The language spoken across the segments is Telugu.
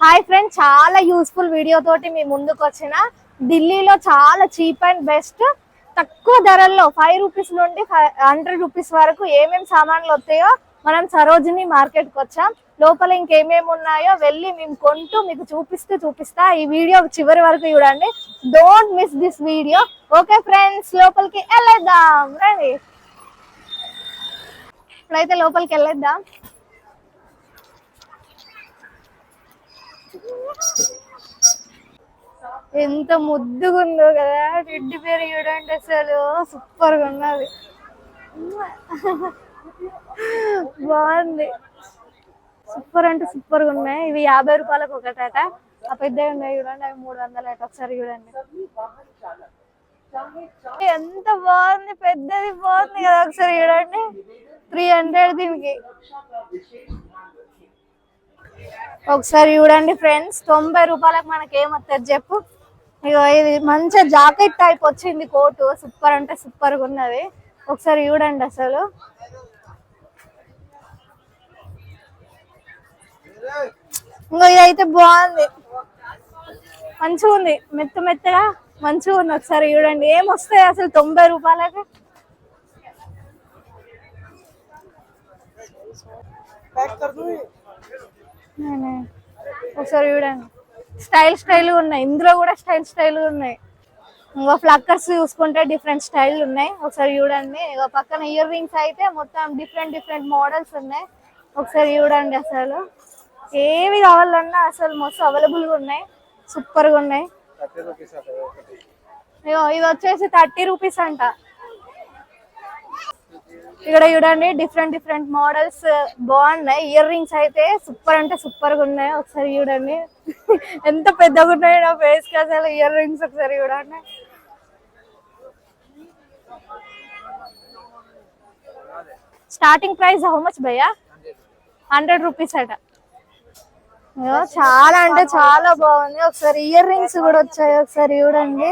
హాయ్ ఫ్రెండ్ చాలా యూస్ఫుల్ వీడియో తోటి మీ ముందుకు వచ్చిన ఢిల్లీలో చాలా చీప్ అండ్ బెస్ట్ తక్కువ ధరల్లో ఫైవ్ రూపీస్ నుండి హండ్రెడ్ రూపీస్ వరకు ఏమేమి సామాన్లు వస్తాయో మనం సరోజిని మార్కెట్కి వచ్చాం. లోపల ఇంకేమేమి ఉన్నాయో వెళ్ళి మేము కొంటూ మీకు చూపిస్తూ చూపిస్తా. ఈ వీడియో చివరి వరకు చూడండి. Don't miss this video okay friends లోపలికి వెళ్ళేద్దాం రండి ఇప్పుడైతే లోపలికి వెళ్ళేద్దాం ఎంత ముద్దుగా ఉందో కదా రెడ్డి పేరు చూడండి అసలు. సూపర్గా ఉన్నది. బాగుంది. సూపర్ అంటే సూపర్గా ఉన్నాయి. ఇవి యాభై రూపాయలకు ఒకటట. ఆ పెద్దవి ఉన్నాయి చూడండి అవి మూడు వందలు అట ఒకసారి చూడండి. ఎంత బాగుంది పెద్దది బాగుంది కదా ఒకసారి చూడండి. త్రీ హండ్రెడ్ దీనికి. ఒకసారి చూడండి ఫ్రెండ్స్ తొంభై రూపాయలకు మనకి ఏమొస్తారు చెప్పు? ఇగో ఇది మంచిగా జాకెట్ టైప్ వచ్చింది కోటు సూపర్ అంటే సూపర్గా ఉన్నది. ఒకసారి చూడండి అసలు. ఇంకో ఇదైతే బాగుంది. మంచిగా ఉంది మెత్త మెత్తగా మంచిగా ఉంది ఒకసారి చూడండి. ఏం వస్తాయి అసలు తొంభై రూపాయలకి? నేనే. ఒకసారి చూడండి. స్టైల్ స్టైల్ ఉన్నాయి. ఇందులో కూడా స్టైల్ స్టైల్ ఉన్నాయి. ఇంకో ఫ్లక్కర్స్ చూసుకుంటే డిఫరెంట్ స్టైల్ ఉన్నాయి. ఒకసారి చూడండి. ఇక పక్కన ఇయర్ రింగ్స్ అయితే మొత్తం డిఫరెంట్ డిఫరెంట్ మోడల్స్ ఉన్నాయి. ఒకసారి చూడండి అసలు. ఏవి కావాలన్నా అసలు మొత్తం అవైలబుల్గా ఉన్నాయి. సూపర్గా ఉన్నాయి ఇది వచ్చేసి థర్టీ రూపీస్ అంట. ఇక్కడ చూడండి డిఫరెంట్ డిఫరెంట్ మోడల్స్ బాగున్నాయి. ఇయర్ రింగ్స్ అయితే సూపర్ అంటే సూపర్గా ఉన్నాయి. ఒకసారి చూడండి. ఎంత పెద్దగా ఉన్నాయి నా ఫేస్కి అసలు ఇయర్ రింగ్స్ ఒకసారి చూడండి. స్టార్టింగ్ ప్రైస్ హౌ మచ్ భయ్యా? హండ్రెడ్ రూపీస్ అట. చాలా అంటే చాలా బాగుంది. ఒకసారి ఇయర్ రింగ్స్ కూడా వచ్చాయి. ఒకసారి చూడండి.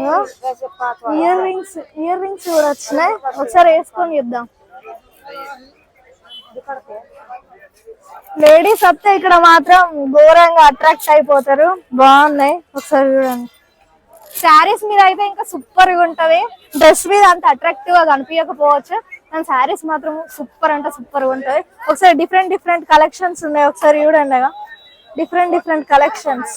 ఇయర్ రింగ్స్ ఇయర్ రింగ్స్ కూడా వచ్చినాయి. ఒకసారి వేసుకొని చూద్దాం. లేడీస్ వస్తే ఇక్కడ మాత్రం ఘోరంగా అట్రాక్ట్ అయిపోతారు. బాగున్నాయి. ఒకసారి చూడండి. శారీస్ మీద అయితే ఇంకా సూపర్గా ఉంటది. డ్రెస్ మీద అంత అట్రాక్టివ్గా కనిపించకపోవచ్చు. కానీ శారీస్ మాత్రం సూపర్ అంటే సూపర్గా ఉంటది. ఒకసారి డిఫరెంట్ డిఫరెంట్ కలెక్షన్స్ ఉన్నాయి. ఒకసారి చూడండి డిఫరెంట్ డిఫరెంట్ కలెక్షన్స్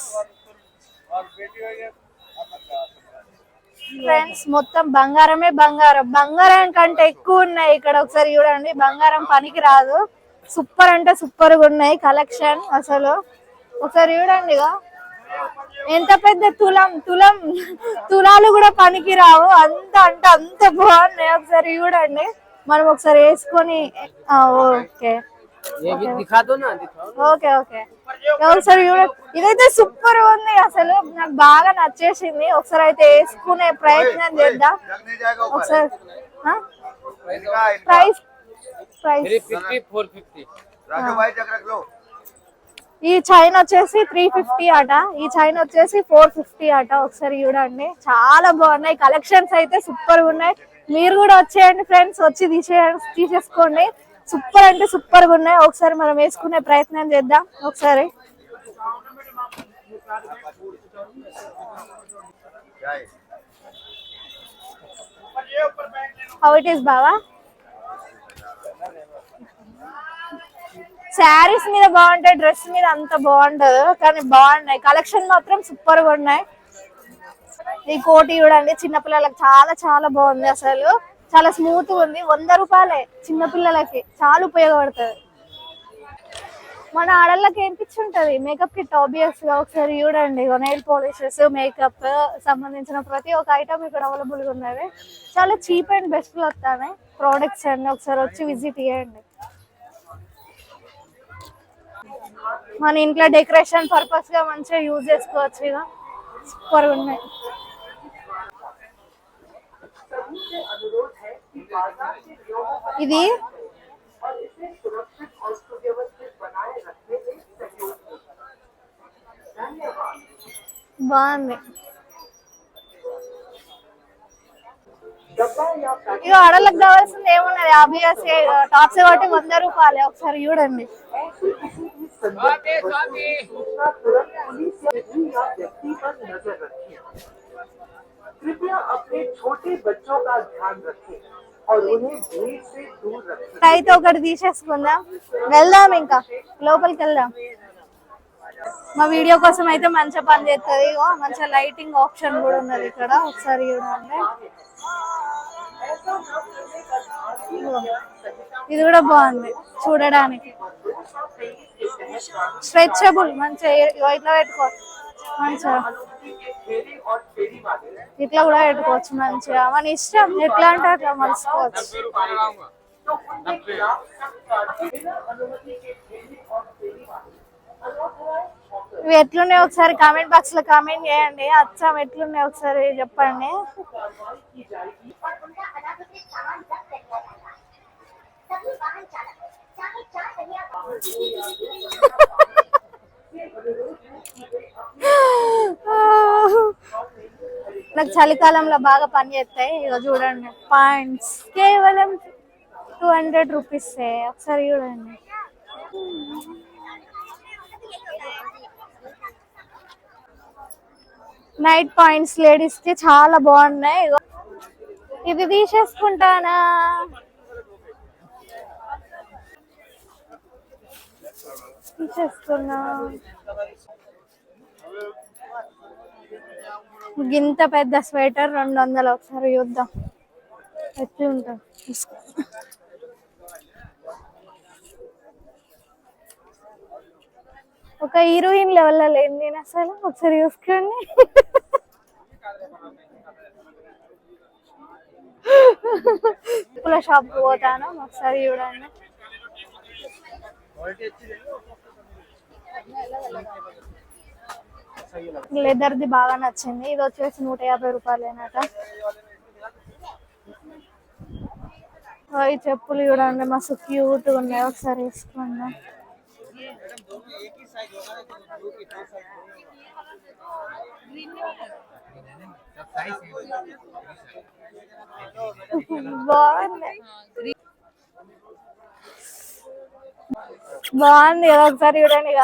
ఫ్రెండ్స్ మొత్తం బంగారమే బంగారం. బంగారం కంటే ఎక్కువ ఉన్నాయి ఇక్కడ ఒకసారి చూడండి. బంగారం పనికి రాదు. సూపర్ అంటే సూపర్గా ఉన్నాయి కలెక్షన్ అసలు. ఒకసారి చూడండి ఎంత పెద్ద తులం తులం తులాలు కూడా పనికి రావు. అంత అంటే అంత బాగున్నాయి. ఒకసారి చూడండి. మనం ఒకసారి వేసుకొని ఓకే. दिखा दो ना दिखाओ ఓకే ఓకే ఒకసారి చూడ- ఇదైతే సూపర్ ఉంది అసలు నాకు బాగా నచ్చేసింది ఒకసారి అయితే వేసుకునే ప్రయత్నం చేద్దాం नहीं जाएगा ऊपर ఒకసారి इनका इनका price price three fifty four fifty Raju भाई जग रख लो ఈ చైన్ వచ్చేసి త్రీ ఫిఫ్టీ అట ఈ చైన్ వచ్చేసి ఫోర్ ఫిఫ్టీ అట ఒకసారి చూడండి చాలా బాగున్నాయి కలెక్షన్స్ అయితే సూపర్ గా ఉన్నాయి మీరు కూడా వచ్చేయండి ఫ్రెండ్స్ వచ్చి తీసే తీసేసుకోండి సూపర్ అంటే సూపర్గా ఉన్నాయి. ఒకసారి మనం వేసుకునే ప్రయత్నం చేద్దాం. ఒకసారి. హౌ ఇట్ ఈస్ బావా? శారీస్ మీద బాగుంటాయి డ్రెస్ మీద అంత బాగుండదు కానీ బాగున్నాయి. కలెక్షన్ మాత్రం సూపర్గా ఉన్నాయి. ఈ కోటి చూడండి చిన్నపిల్లలకు చాలా చాలా బాగుంది అసలు. చాలా స్మూత్ ఉంది. వంద రూపాయలే చిన్నపిల్లలకి చాలా ఉపయోగపడుతుంది. మన ఆడళ్ళకి ఏం పిచ్చి ఉంటది? మేకప్ కిట్ ఆబ్వియస్గా ఒకసారి చూడండి. నెయిల్ పాలిషెస్ మేకప్ సంబంధించిన ప్రతి ఒక్క ఐటమ్ ఇక్కడ అవైలబుల్గా ఉన్నది. చాలా చీప్ అండ్ బెస్ట్లో వస్తాయి. ప్రోడక్ట్స్ అండి. ఒకసారి వచ్చి విజిట్ చేయండి. మన ఇంట్లో డెకరేషన్ పర్పస్గా మంచిగా యూజ్ చేసుకోవచ్చు ఇక సూపర్ ఉన్నాయి. ఇది బాగుంది ఇక ఆడలకు కావాల్సింది ఏమున్నది ఆబ్వియస్ టాప్స్ కాబట్టి వంద రూపాయలే ఒకసారి చూడండి स्वामी स्वामी सूचना तुरंत पुलिस या भी या व्यक्ति पर नजर रखें कृपया अपने छोटे बच्चों का ध्यान रखें అయితే ఒకటి తీసేసుకుందాం. వెళ్దాం ఇంకా. లోపలికి వెళ్దాం. మా వీడియో కోసం అయితే మంచిగా పని చేస్తుంది. మంచి లైటింగ్ ఆప్షన్ కూడా ఉన్నది ఇక్కడ. ఒకసారి చూడండి. ఇది కూడా బాగుంది చూడడానికి. స్ట్రెచబుల్ మంచిగా ఇట్లా పెట్టుకోవచ్చు మంచిగా. ఇట్లా కూడా పెట్టుకోవచ్చు మంచిగా. మన ఇష్టం. ఎట్లా అంటే అట్లా మలుసుకోవచ్చు. ఇవి ఎట్లున్నాయి ఒకసారి కామెంట్ బాక్స్లో కామెంట్ చేయండి. అచ్చం ఎట్లున్నాయి ఒకసారి చెప్పండి. నాకు చలికాలంలో బాగా పని చేస్తాయి. ఇదో చూడండి. పాయింట్స్ కేవలం టూ హండ్రెడ్ రూపీస్ ఒకసారి చూడండి. నైట్ పాయింట్స్ లేడీస్కి చాలా బాగున్నాయి. ఇది తీసేసుకుంటానా? తీసేసుకున్నా. గింత పెద్ద స్వెటర్ రెండు వందలు ఒకసారి చూద్దాం. ఎట్లా ఉంటుంది తీసుకో. ఒక హీరోయిన్ లెవెల్ లేని నేను అసలు. ఒకసారి చూసుకోండి. పూల షాప్ పోతాను. ఒకసారి చూడండి. లెదర్ ది బాగా నచ్చింది. ఇది వచ్చేసి నూట యాభై రూపాయలేనట. ఓ, ఈ చెప్పులు చూడండి. మస్తు క్యూట్ ఉన్నాయి. ఒకసారి వేసుకుందాం. బాగుంది. బాగుంది కదా ఒకసారి చూడండి ఇక.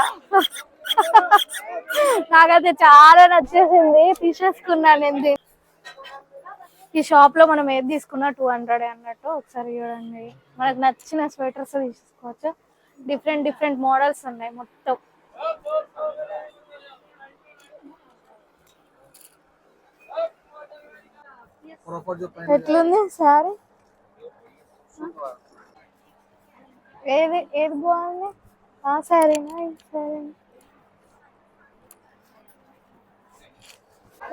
నాకైతే చాలా నచ్చేసింది. తీసేసుకున్నాను నేను. ఈ షాప్లో మనం ఏది తీసుకున్నా టూ హండ్రెడ్ అన్నట్టు ఒకసారి చూడండి. మనకు నచ్చిన స్వెటర్స్ తీసుకోవచ్చు. డిఫరెంట్ డిఫరెంట్ మోడల్స్ ఉన్నాయి మొత్తం. ఎట్లుంది సారీ ఏది ఏది బాగుంది? ఆ సారీనా ఈ సారీనా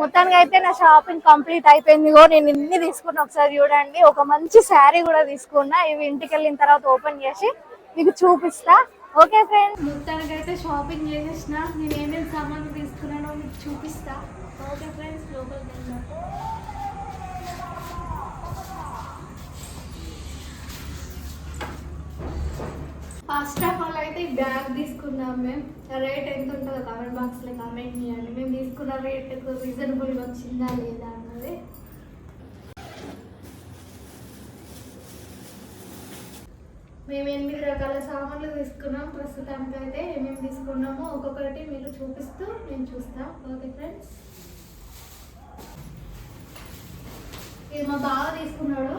మొత్తానికి అయితే నా షాపింగ్ కంప్లీట్ అయిపోయింది ఇగో నేను ఇన్ని తీసుకున్నా ఒకసారి చూడండి. ఒక మంచి శారీ కూడా తీసుకున్నా. ఇవి ఇంటికి వెళ్ళిన తర్వాత ఓపెన్ చేసి మీకు చూపిస్తా. Okay friends? మొత్తానికి అయితే షాపింగ్ చేసేసిన. నేను ఏమేమి సామాన్లు తీసుకున్నానో మీకు చూపిస్తా. ఓకే ఫ్రెండ్స్ లోపలికి వెళ్దాం. ఫస్ట్ ఆఫ్ అయితే ఈ బ్యాగ్ తీసుకున్నాం మేము. రేట్ ఎంత ఉంటుందో కామెంట్ బాక్స్లో కామెంట్ చేయండి. మేము తీసుకున్న రేట్ రీజనబుల్గా వచ్చిందా లేదా అన్నది. మేము ఎనిమిది రకాల సామాన్లు తీసుకున్నాం? ప్రస్తుతానికి అయితే ఏమేమి తీసుకున్నామో ఒక్కొక్కటి మీరు చూపిస్తూ నేను చూస్తాం. ఓకే ఫ్రెండ్స్ ఇది మా బాగా తీసుకున్నాడు.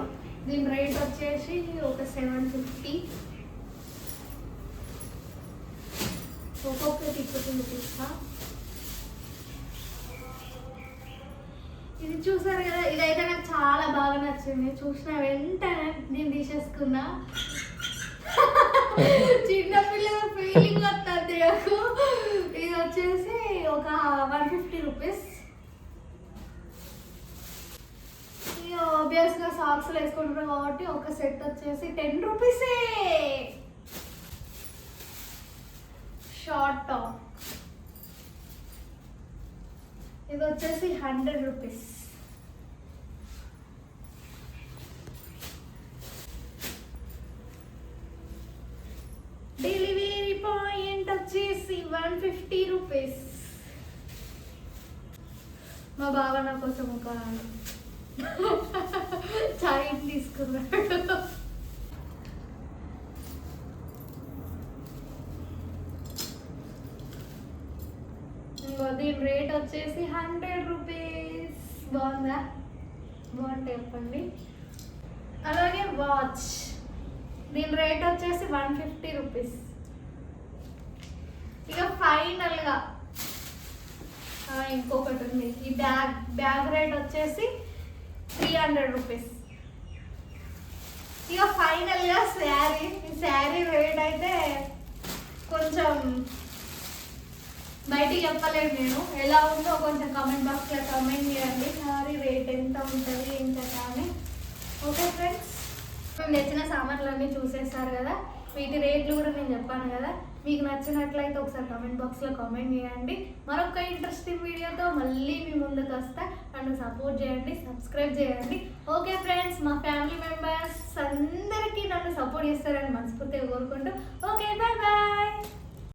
దీని రేట్ వచ్చేసి ఒక సెవెన్ ఫిఫ్టీ ఒక్కొక్కటి ఇప్పుడు ఇది చూసారు కదా ఇదైతే నాకు చాలా బాగా నచ్చింది. చూసిన వెంటనే నేను తీసేసుకున్నా. చిన్నపిల్లల ఫీలింగ్ వస్తుంది నాకు. ఇది వచ్చేసి ఒక వన్ ఫిఫ్టీ రూపీస్ ఆబ్వియస్గా గా సాక్స్ వేసుకుంటారు కాబట్టి ఒక సెట్ వచ్చేసి టెన్ రూపీసే షార్ట్ టాప్ ఇది వచ్చేసి హండ్రెడ్ రూపీస్. డెలివరీ పాయింట్ వచ్చేసి వన్ ఫిఫ్టీ రూపీస్. మా బావ నా కోసం ఒక చాయ్ తీసుకున్నాడు. దీని రేట్ వచ్చేసి హండ్రెడ్ రూపీస్. బాగుందా? బాగుంటే చెప్పండి. అలాగే వాచ్. దీని రేట్ వచ్చేసి వన్ ఫిఫ్టీ రూపీస్. ఇక ఫైనల్గా ఇంకొకటి ఉంది. ఈ బ్యాగ్ బ్యాగ్ రేట్ వచ్చేసి త్రీ హండ్రెడ్ రూపీస్. ఇక ఫైనల్గా శారీ ఈ శారీ రేట్ అయితే కొంచెం బయటికి చెప్పలేను నేను. ఎలా ఉందో కొంచెం కామెంట్ బాక్స్లో కమెంట్ చేయండి. సారీ రేట్ ఎంత ఉంటుంది ఎంత కానీ ఓకే ఫ్రెండ్స్ మేము తెచ్చిన సామాన్లన్నీ చూసేస్తారు కదా. వీటి రేట్లు కూడా నేను చెప్పాను కదా. మీకు నచ్చినట్లయితే ఒకసారి కమెంట్ బాక్స్లో కామెంట్ చేయండి. మరొక ఇంట్రెస్టింగ్ వీడియోతో మళ్ళీ మీ ముందుకు వస్తా. నన్ను సపోర్ట్ చేయండి సబ్స్క్రైబ్ చేయండి. ఓకే ఫ్రెండ్స్ మా ఫ్యామిలీ మెంబర్స్ అందరికీ నన్ను సపోర్ట్ చేస్తారని మనస్ఫూర్తిగా కోరుకుంటూ. Okay bye bye